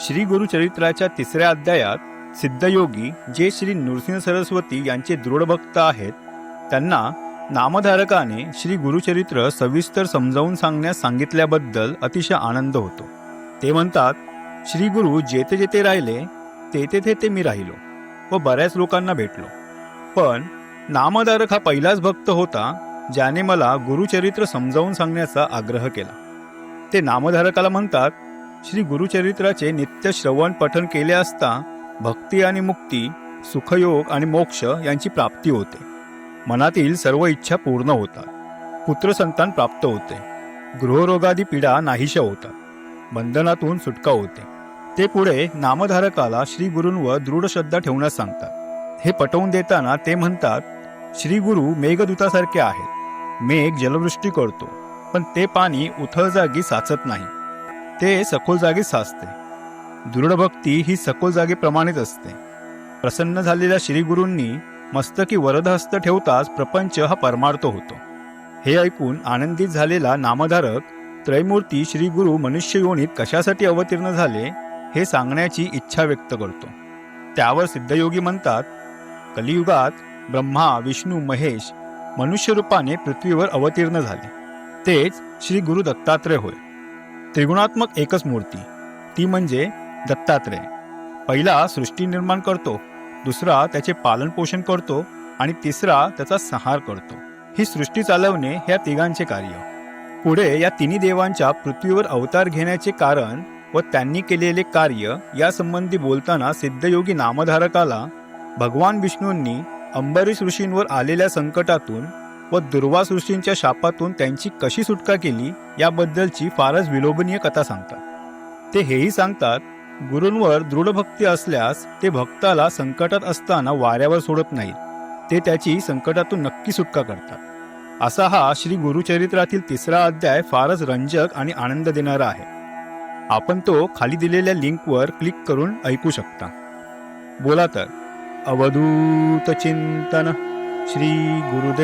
श्री गुरुचरित्राच्या तिसऱ्या अध्यायात सिद्धयोगी जे श्री नृसिंह सरस्वती यांचे दृढ भक्त आहेत त्यांना नामधारकाने श्री गुरुचरित्र सविस्तर समजावून सांगण्यास सांगितल्याबद्दल अतिशय आनंद होतो. ते म्हणतात श्री गुरु जेथे जेथे राहिले तेथे तेथे मी राहिलो व बऱ्याच लोकांना भेटलो. पण नामधारक हा पहिलाच भक्त होता ज्याने मला गुरुचरित्र समजावून सांगण्याचा आग्रह केला. ते नामधारकाला म्हणतात श्री गुरुचरित्राचे नित्य श्रवण पठन केले असता भक्ती आणि मुक्ती सुखयोग आणि मोक्ष यांची प्राप्ती होते. मनातील सर्व इच्छा पूर्ण होतात. पुत्रसंतान प्राप्त होते. गृहरोगादी पीडा नाहीशा होतात. बंधनातून सुटका होते. ते पुढे नामधारकाला श्री गुरूंवर दृढ श्रद्धा ठेवण्यास सांगतात. हे पटवून देताना ते म्हणतात श्री गुरु मेघदूतासारखे आहेत. मेघ जलवृष्टी करतो. पण ते पाणी उथळ जागी साचत नाही. ते सखोल जागी साचते. दृढ भक्ती ही सखोल जागेप्रमाणेच असते. प्रसन्न झालेल्या श्रीगुरूंनी मस्तकी वरदहस्त ठेवताच प्रपंच हा परमार्थ होतो. हे ऐकून आनंदित झालेला नामधारक त्रयमूर्ती श्री गुरु मनुष्य योनीत कशासाठी अवतीर्ण झाले हे सांगण्याची इच्छा व्यक्त करतो. त्यावर सिद्धयोगी म्हणतात कलियुगात ब्रह्मा विष्णू महेश मनुष्यरूपाने पृथ्वीवर अवतीर्ण झाले. तेच श्री गुरु दत्तात्रय होय. त्रिगुणात्मक एकच मूर्ती. ती म्हणजे दत्तात्रय. पहिला सृष्टी निर्माण करतो दुसरा त्याचे पालन पोषण करतो आणि तिसरा त्याचा संहार करतो. ही सृष्टी चालवणे ह्या तिघांचे कार्य. पुढे या तिन्ही देवांच्या पृथ्वीवर अवतार घेण्याचे कारण व त्यांनी केलेले कार्य यासंबंधी बोलताना सिद्धयोगी नामधारकाला भगवान विष्णूंनी अंबरीश ऋषींवर आलेल्या संकटातून व दुर्वास ऋषींच्या शापातून त्यांची कशी सुटका केली याबद्दलची फारच विलोभनीय कथा सांगतात. ते हेही सांगतात गुरूंवर दृढ भक्ती असल्यास ते भक्ताला संकटात असताना वाऱ्यावर सोडत नाहीत. ते त्याची संकटातून नक्की सुटका करतात. असा हा श्री गुरुचरित्रातील तिसरा अध्याय फारच रंजक आणि आनंद देणारा आहे. आपण तो खाली दिलेल्या लिंकवर क्लिक करून ऐकू शकता. बोला तर अवधूत चिंतन. श्रीगुरुदेवदत्त।